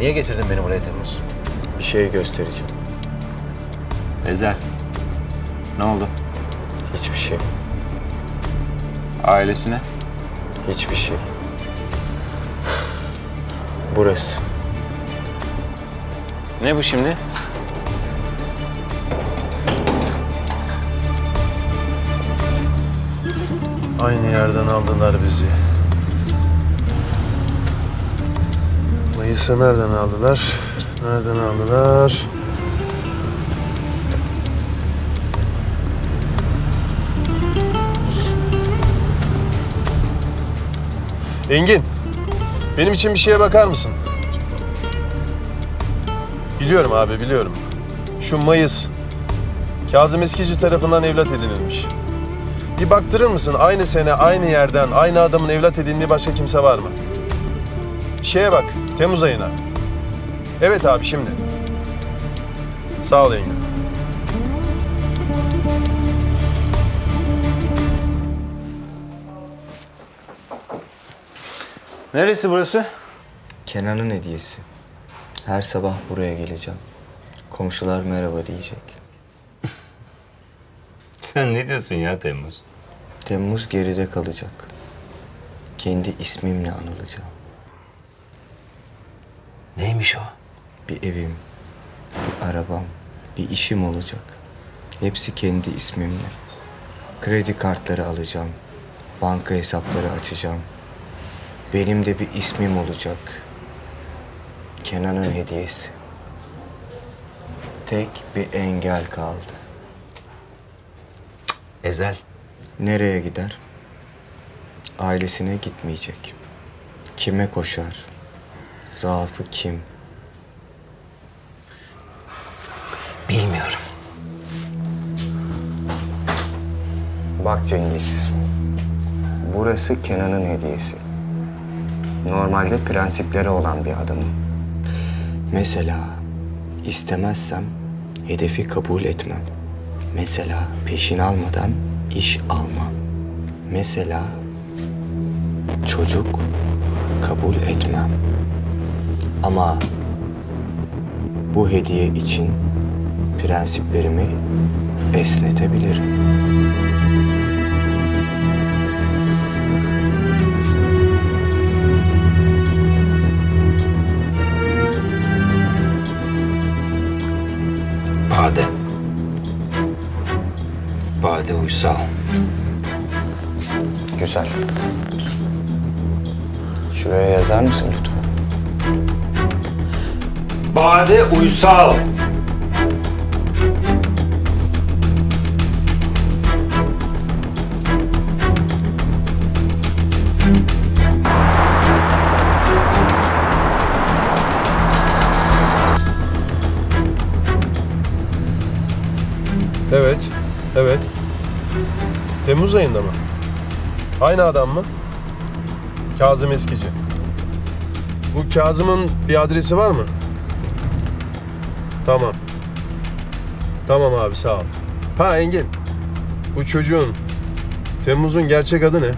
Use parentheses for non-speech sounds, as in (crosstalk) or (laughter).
Niye getirdin beni buraya Temmuz? Bir şey göstereceğim. Ezel. Ne oldu? Hiçbir şey. Ailesine? Hiçbir şey. Burası. Ne bu şimdi? Aynı yerden aldılar bizi. Mayıs'ı nereden aldılar? Nereden aldılar? Engin, benim için bir şeye bakar mısın? Biliyorum abi, biliyorum. Şu Mayıs, Kazım Eskici tarafından evlat edinilmiş. Bir baktırır mısın aynı sene, aynı yerden, aynı adamın evlat edindiği başka kimse var mı? Şeye bak, Temmuz ayına. Evet abi şimdi. Sağ ol Engin. Neresi burası? Kenan'ın hediyesi. Her sabah buraya geleceğim. Komşular merhaba diyecek. (laughs) Sen ne diyorsun ya Temmuz? Temmuz geride kalacak. Kendi ismimle anılacağım. Neymiş o? Bir evim, bir arabam, bir işim olacak. Hepsi kendi ismimle. Kredi kartları alacağım. Banka hesapları açacağım. Benim de bir ismim olacak. Kenan'ın hediyesi. Tek bir engel kaldı. Ezel. Nereye gider? Ailesine gitmeyecek. Kime koşar? Zaafı kim? Bilmiyorum. Bak Cengiz. Burası Kenan'ın hediyesi. Normalde prensipleri olan bir adamım. Mesela istemezsem hedefi kabul etmem. Mesela peşin almadan iş almam. Mesela çocuk kabul etmem. Ama bu hediye için prensiplerimi esnetebilirim. Bade. Bade Uysal. Güzel. Şuraya yazar mısın lütfen? Bade Uysal. Evet, evet. Temmuz ayında mı? Aynı adam mı? Kazım Eskici. Bu Kazım'ın bir adresi var mı? Tamam. Tamam abi sağ ol. Ha Engin. Bu çocuğun Temmuz'un gerçek adı ne?